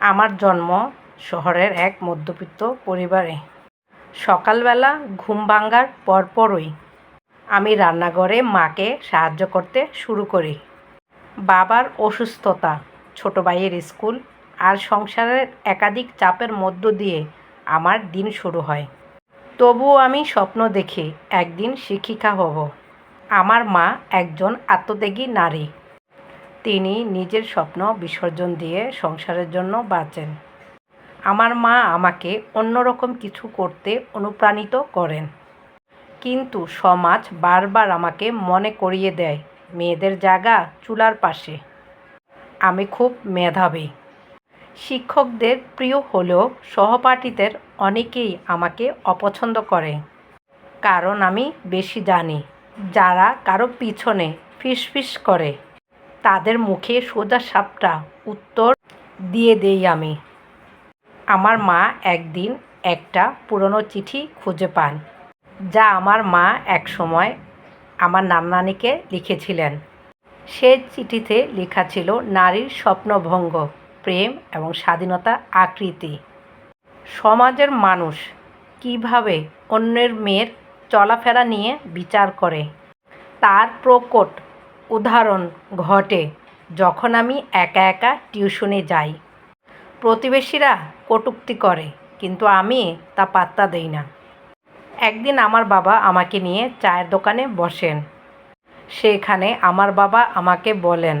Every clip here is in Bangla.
আমার জন্ম শহরের এক মধ্যবিত্ত পরিবারে। সকালবেলা ঘুম ভাঙার পরপরই আমি রান্নাঘরে মাকে সাহায্য করতে শুরু করি। বাবার অসুস্থতা, ছোটো ভাইয়ের স্কুল আর সংসারের একাধিক চাপের মধ্য দিয়ে আমার দিন শুরু হয়। তবুও আমি স্বপ্ন দেখি একদিন শিক্ষিকা হব। আমার মা একজন আত্মত্যাগী নারী। তিনি নিজের স্বপ্ন বিসর্জন দিয়ে সংসারের জন্য বাঁচেন। আমার মা আমাকে অন্যরকম কিছু করতে অনুপ্রাণিত করেন। কিন্তু সমাজ বারবার আমাকে মনে করিয়ে দেয়, মেয়েদের জায়গা চুলার পাশে। আমি খুব মেধাবী। শিক্ষকদের প্রিয় হলেও সহপাঠীদের অনেকেই আমাকে অপছন্দ করে। কারণ আমি বেশি জানি। যারা কারও পিছনে ফিসফিস করে। তাদের মুখে সোজা সাপটা উত্তর দিয়ে দেই আমি। আমার মা একদিন একটা পুরনো চিঠি খুঁজে পান, যা আমার মা একসময় আমার নান্নানিকে লিখেছিলেন। সে চিঠিতে লেখা ছিল, নারীর স্বপ্নভঙ্গ, প্রেম এবং স্বাধীনতা আকৃতি। সমাজের মানুষ কীভাবে অন্যের মেয়ের চলাফেরা নিয়ে বিচার করে, তার প্রকট উদাহরণ ঘটে যখন আমি একা একা টিউশনে যাই। প্রতিবেশীরা কটূক্তি করে, কিন্তু আমি তা পাত্তা দেই না। একদিন আমার বাবা আমাকে নিয়ে চায়ের দোকানে বসেন। সেখানে আমার বাবা আমাকে বলেন,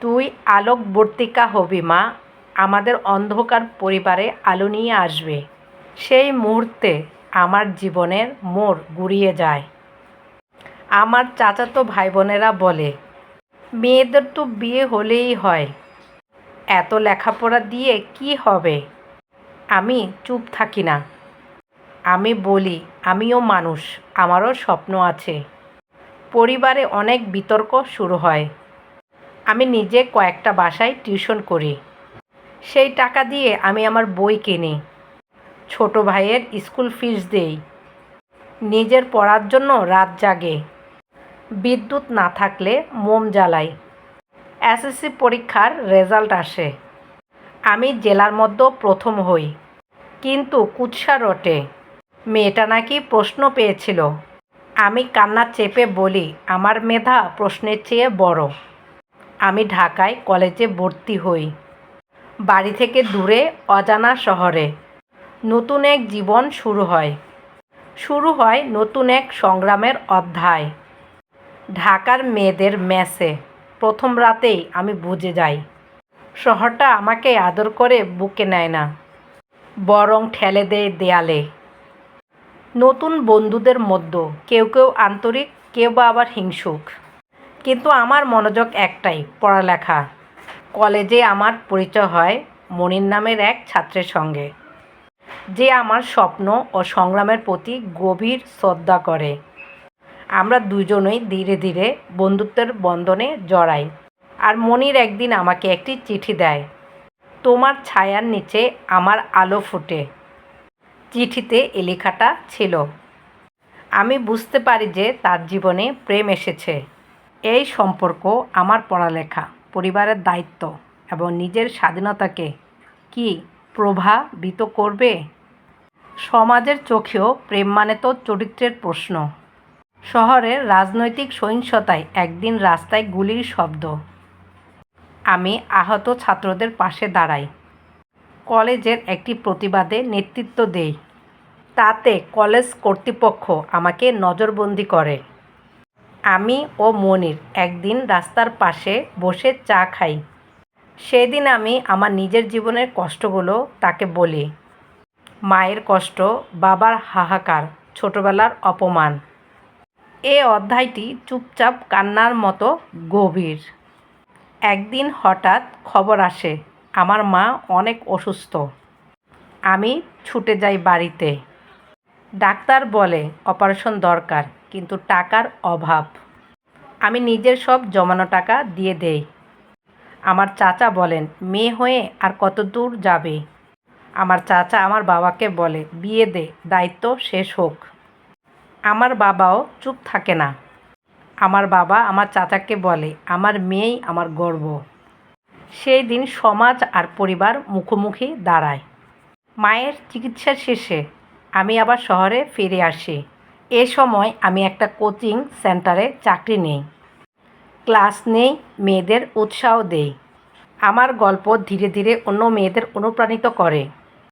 তুই আলোকবর্তিকা হবি মা, আমাদের অন্ধকার পরিবারে আলো নিয়ে আসবে। সেই মুহূর্তে আমার জীবনের মোড় ঘুরিয়ে যায়। আমার চাচাতো ভাই বোনেরা বলে, মেয়েদের তো বিয়ে হলেই হয়। এত লেখাপড়া দিয়ে কি হবে? আমি চুপ থাকি না। আমি বলি, আমিও মানুষ, আমারও স্বপ্ন আছে। পরিবারে অনেক বিতর্ক শুরু হয়। আমি নিজে কয়েকটা বাসায় টিউশন করি। সেই টাকা দিয়ে আমি আমার বই কিনি। ছোট ভাইয়ের স্কুল ফিস দেই। নিজের পড়ার জন্য রাত জাগে। বিদ্যুৎ না থাকলে মোম জ্বালাই। এসএসসি পরীক্ষার রেজাল্ট আসে। আমি জেলার মধ্যে প্রথম হই, কিন্তু কুৎসা রটে। মেয়েটা নাকি প্রশ্ন পেয়েছিল। আমি কান্না চেপে বলি, আমার মেধা প্রশ্নের চেয়ে বড়। আমি ঢাকায় কলেজে ভর্তি হই। বাড়ি থেকে দূরে অজানা শহরে নতুন এক জীবন শুরু হয়। শুরু হয় নতুন এক সংগ্রামের অধ্যায়। ঢাকার মেয়েদের মেসে প্রথম রাতেই আমি বুঝে যাই। শহরটা আমাকে আদর করে বুকে নেয় না। বরং ঠেলে দেয় দেয়ালে। নতুন বন্ধুদের মধ্যে কেউ কেউ আন্তরিক, কেউ বা আবার হিংসুক। কিন্তু আমার মনোযোগ একটাই, পড়ালেখা। কলেজে আমার পরিচয় হয় মনির নামের এক ছাত্রের সঙ্গে। যে আমার স্বপ্ন ও সংগ্রামের প্রতি গভীর শ্রদ্ধা করে। আমরা দুজনেই ধীরে ধীরে বন্ধুত্বের বন্ধনে জড়াই। আর মনির একদিন আমাকে একটি চিঠি দেয়, তোমার ছায়ার নিচে আমার আলো ফুটে। চিঠিতে এ লেখাটা ছিল, আমি বুঝতে পারি যে তার জীবনে প্রেম এসেছে। এই সম্পর্ক আমার পড়ালেখা, পরিবারের দায়িত্ব এবং নিজের স্বাধীনতাকে কি প্রভাবিত করবে? সমাজের চোখেও প্রেম মানে তো চরিত্রের প্রশ্ন। শহরের রাজনৈতিক সহিংসতায় একদিন রাস্তায় গুলির শব্দ। আমি আহত ছাত্রদের পাশে দাঁড়াই। কলেজের একটি প্রতিবাদে নেতৃত্ব দেই। তাতে কলেজ কর্তৃপক্ষ আমাকে নজরবন্দি করে। আমি ও মনির একদিন রাস্তার পাশে বসে চা খাই। সেদিন আমি আমার নিজের জীবনের কষ্টগুলো তাকে বলি। মায়ের কষ্ট, বাবার হাহাকার, ছোটবেলার অপমান। এ অধ্যায়টি চুপচাপ কান্নার মতো গভীর। একদিন হঠাৎ খবর আসে, আমার মা অনেক অসুস্থ। আমি ছুটে যাই বাড়িতে। ডাক্তার বলে, অপারেশন দরকার, কিন্তু টাকার অভাব। আমি নিজের সব জমানো টাকা দিয়ে দেই। আমার চাচা বলেন, মেয়ে হয়ে আর কত দূর যাবে? আমার চাচা আমার বাবাকে বলে, বিয়ে দে, দায়িত্ব শেষ হোক। আমার বাবাও চুপ থাকে না। আমার বাবা আমার চাচাকে বলে, আমার মেয়েই আমার গর্ব। সেই দিন সমাজ আর পরিবার মুখোমুখি দাঁড়ায়। মায়ের চিকিৎসা শেষে আমি আবার শহরে ফিরে আসি। এ সময় আমি একটা কোচিং সেন্টারে চাকরি নেই। ক্লাস নেই, মেয়েদের উৎসাহ দেই। আমার গল্প ধীরে ধীরে অন্য মেয়েদের অনুপ্রাণিত করে।